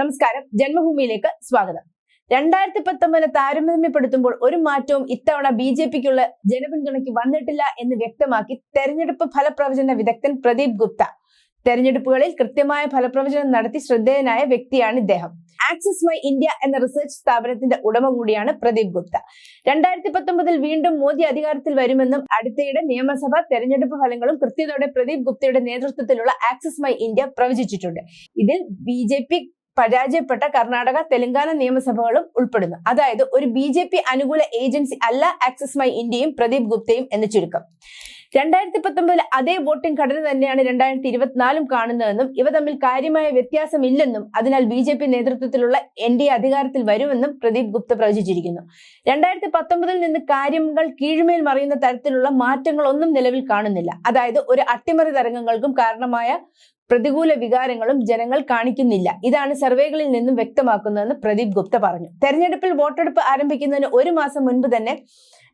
നമസ്കാരം. ജന്മഭൂമിയിലേക്ക് സ്വാഗതം. രണ്ടായിരത്തി പത്തൊമ്പതിനെ താരതമ്യപ്പെടുത്തുമ്പോൾ ഒരു മാറ്റവും ഇത്തവണ ബി ജെ പിക്കുള്ള ജനപിന്തുണയ്ക്ക് വന്നിട്ടില്ല എന്ന് വ്യക്തമാക്കി തെരഞ്ഞെടുപ്പ് ഫലപ്രവചന വിദഗ്ധൻ പ്രദീപ് ഗുപ്ത. തെരഞ്ഞെടുപ്പുകളിൽ കൃത്യമായ ഫലപ്രവചനം നടത്തി ശ്രദ്ധേയനായ വ്യക്തിയാണ് ഇദ്ദേഹം. ആക്സിസ് മൈ ഇന്ത്യ എന്ന റിസർച്ച് സ്ഥാപനത്തിന്റെ ഉടമ കൂടിയാണ് പ്രദീപ് ഗുപ്ത. രണ്ടായിരത്തി പത്തൊമ്പതിൽ വീണ്ടും മോദി അധികാരത്തിൽ വരുമെന്നും അടുത്തയിടെ നിയമസഭാ തെരഞ്ഞെടുപ്പ് ഫലങ്ങളും കൃത്യതയോടെ പ്രദീപ് ഗുപ്തയുടെ നേതൃത്വത്തിലുള്ള ആക്സിസ് മൈ ഇന്ത്യ പ്രവചിച്ചിട്ടുണ്ട്. ഇതിൽ ബി പരാജയപ്പെട്ട കർണാടക തെലങ്കാന നിയമസഭകളും ഉൾപ്പെടുന്നു. അതായത് ഒരു ബി അനുകൂല ഏജൻസി അല്ല ആക്സിസ് മൈ ഇന്ത്യയും പ്രദീപ് ഗുപ്തയും എന്ന് ചുരുക്കം. രണ്ടായിരത്തി പത്തൊമ്പതിൽ അതേ വോട്ടിംഗ് ഘടന തന്നെയാണ് രണ്ടായിരത്തി ഇരുപത്തിനാലും കാണുന്നതെന്നും ഇവ തമ്മിൽ കാര്യമായ വ്യത്യാസമില്ലെന്നും അതിനാൽ ബി ജെ പി നേതൃത്വത്തിലുള്ള എൻ ഡി എ അധികാരത്തിൽ വരുമെന്നും പ്രദീപ് ഗുപ്ത പ്രവചിച്ചിരിക്കുന്നു. രണ്ടായിരത്തി പത്തൊമ്പതിൽ നിന്ന് കാര്യങ്ങൾ കീഴ്മേൽ മറിയുന്ന തരത്തിലുള്ള മാറ്റങ്ങളൊന്നും നിലവിൽ കാണുന്നില്ല. അതായത് ഒരു അട്ടിമറി തരംഗങ്ങൾക്കും കാരണമായ പ്രതികൂല വികാരങ്ങളും ജനങ്ങൾ കാണിക്കുന്നില്ല. ഇതാണ് സർവേകളിൽ നിന്നും വ്യക്തമാക്കുന്നതെന്ന് പ്രദീപ് ഗുപ്ത പറഞ്ഞു. തെരഞ്ഞെടുപ്പിൽ വോട്ടെടുപ്പ് ആരംഭിക്കുന്നതിന് ഒരു മാസം മുൻപ് തന്നെ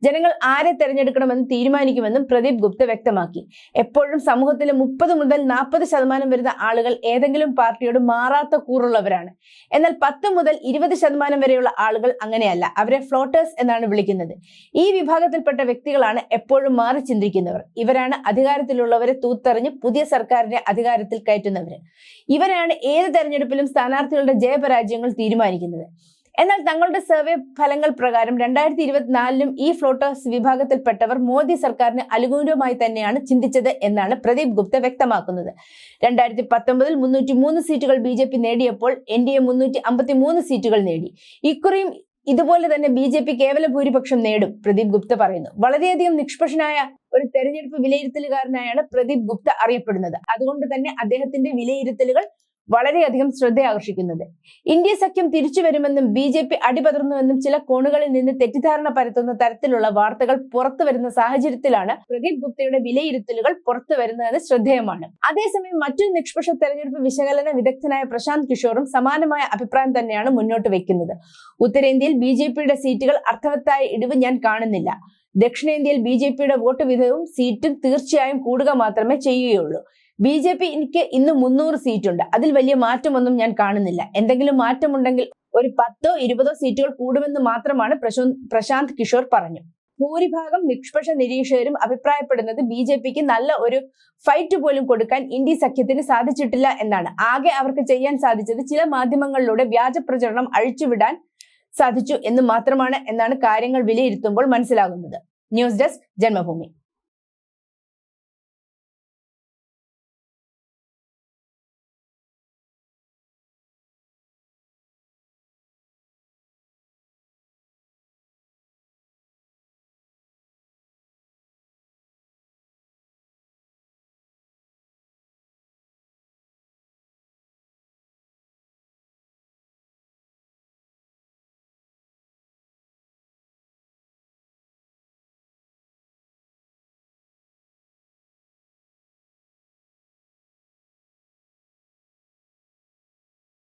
ജനങ്ങൾ ആരെ തെരഞ്ഞെടുക്കണമെന്ന് തീരുമാനിക്കുമെന്നും പ്രദീപ് ഗുപ്ത വ്യക്തമാക്കി. എപ്പോഴും സമൂഹത്തിലെ മുപ്പത് മുതൽ നാൽപ്പത് ശതമാനം വരുന്ന ആളുകൾ ഏതെങ്കിലും പാർട്ടിയോട് മാറാത്ത കൂറുള്ളവരാണ്. എന്നാൽ പത്ത് മുതൽ ഇരുപത് ശതമാനം വരെയുള്ള ആളുകൾ അങ്ങനെയല്ല. അവരെ ഫ്ലോട്ടേഴ്സ് എന്നാണ് വിളിക്കുന്നത്. ഈ വിഭാഗത്തിൽപ്പെട്ട വ്യക്തികളാണ് എപ്പോഴും മാറി ചിന്തിക്കുന്നവർ. ഇവരാണ് അധികാരത്തിലുള്ളവരെ തൂത്തെറിഞ്ഞ് പുതിയ സർക്കാരിനെ അധികാരത്തിൽ കയറ്റുന്നവർ ഇവരാണ് ഏത് തെരഞ്ഞെടുപ്പിലും സ്ഥാനാർത്ഥികളുടെ ജയപരാജയങ്ങൾ തീരുമാനിക്കുന്നത്. എന്നാൽ തങ്ങളുടെ സർവേ ഫലങ്ങൾ പ്രകാരം രണ്ടായിരത്തി ഇരുപത്തിനാലിലും ഈ ഫ്ലോട്ടേഴ്സ് വിഭാഗത്തിൽപ്പെട്ടവർ മോദി സർക്കാരിന് അനുകൂലമായി തന്നെയാണ് ചിന്തിച്ചത് എന്നാണ് പ്രദീപ് ഗുപ്ത വ്യക്തമാക്കുന്നത്. രണ്ടായിരത്തി പത്തൊമ്പതിൽ മുന്നൂറ്റി മൂന്ന് സീറ്റുകൾ ബി ജെ പി നേടിയപ്പോൾ എൻ ഡി എ മുന്നൂറ്റി അമ്പത്തി മൂന്ന് സീറ്റുകൾ നേടി. ഇക്കുറിയും ഇതുപോലെ തന്നെ ബി ജെ പി കേവല ഭൂരിപക്ഷം നേടും പ്രദീപ് ഗുപ്ത പറയുന്നു. വളരെയധികം നിഷ്പക്ഷനായ ഒരു തെരഞ്ഞെടുപ്പ് വിലയിരുത്തലുകാരനായാണ് പ്രദീപ് ഗുപ്ത അറിയപ്പെടുന്നത്. അതുകൊണ്ട് തന്നെ അദ്ദേഹത്തിന്റെ വിലയിരുത്തലുകൾ വളരെയധികം ശ്രദ്ധ ആകർഷിക്കുന്നത് ഇന്ത്യ സഖ്യം തിരിച്ചു വരുമെന്നും ബി ജെ പി അടിപതർന്നുവെന്നും ചില കോണുകളിൽ നിന്ന് തെറ്റിദ്ധാരണ പരത്തുന്ന തരത്തിലുള്ള വാർത്തകൾ പുറത്തു വരുന്ന സാഹചര്യത്തിലാണ് പ്രദീപ് ഗുപ്തയുടെ വിലയിരുത്തലുകൾ പുറത്തു വരുന്നത് ശ്രദ്ധേയമാണ്. അതേസമയം മറ്റൊരു നിഷ്പക്ഷ തെരഞ്ഞെടുപ്പ് വിശകലന വിദഗ്ധനായ പ്രശാന്ത് കിഷോറും സമാനമായ അഭിപ്രായം തന്നെയാണ് മുന്നോട്ട് വെക്കുന്നത്. ഉത്തരേന്ത്യയിൽ ബി സീറ്റുകൾ അർത്ഥവത്തായ ഇടിവ് ഞാൻ കാണുന്നില്ല. ദക്ഷിണേന്ത്യയിൽ ബി ജെ പിയുടെ വോട്ട് വിധവും സീറ്റും തീർച്ചയായും കൂടുക മാത്രമേ ചെയ്യുകയുള്ളൂ. ബി ജെ പി എനിക്ക് ഇന്ന് മുന്നൂറ് സീറ്റുണ്ട്. അതിൽ വലിയ മാറ്റമൊന്നും ഞാൻ കാണുന്നില്ല. എന്തെങ്കിലും മാറ്റമുണ്ടെങ്കിൽ ഒരു പത്തോ ഇരുപതോ സീറ്റുകൾ കൂടുമെന്ന് മാത്രമാണ് പ്രശാന്ത് കിഷോർ പറഞ്ഞു. ഭൂരിഭാഗം നിഷ്പക്ഷ നിരീക്ഷകരും അഭിപ്രായപ്പെടുന്നത് ബി ജെ പിക്ക് നല്ല ഒരു ഫൈറ്റ് പോലും കൊടുക്കാൻ ഇന്ത്യ സഖ്യത്തിന് സാധിച്ചിട്ടില്ല എന്നാണ്. ആകെ അവർക്ക് ചെയ്യാൻ സാധിച്ചത് ചില മാധ്യമങ്ങളിലൂടെ വ്യാജ പ്രചരണം അഴിച്ചുവിടാൻ സാധിച്ചു എന്ന് മാത്രമാണ് എന്നാണ് കാര്യങ്ങൾ വിലയിരുത്തുമ്പോൾ മനസ്സിലാകുന്നത്. News desk Janmabhumi.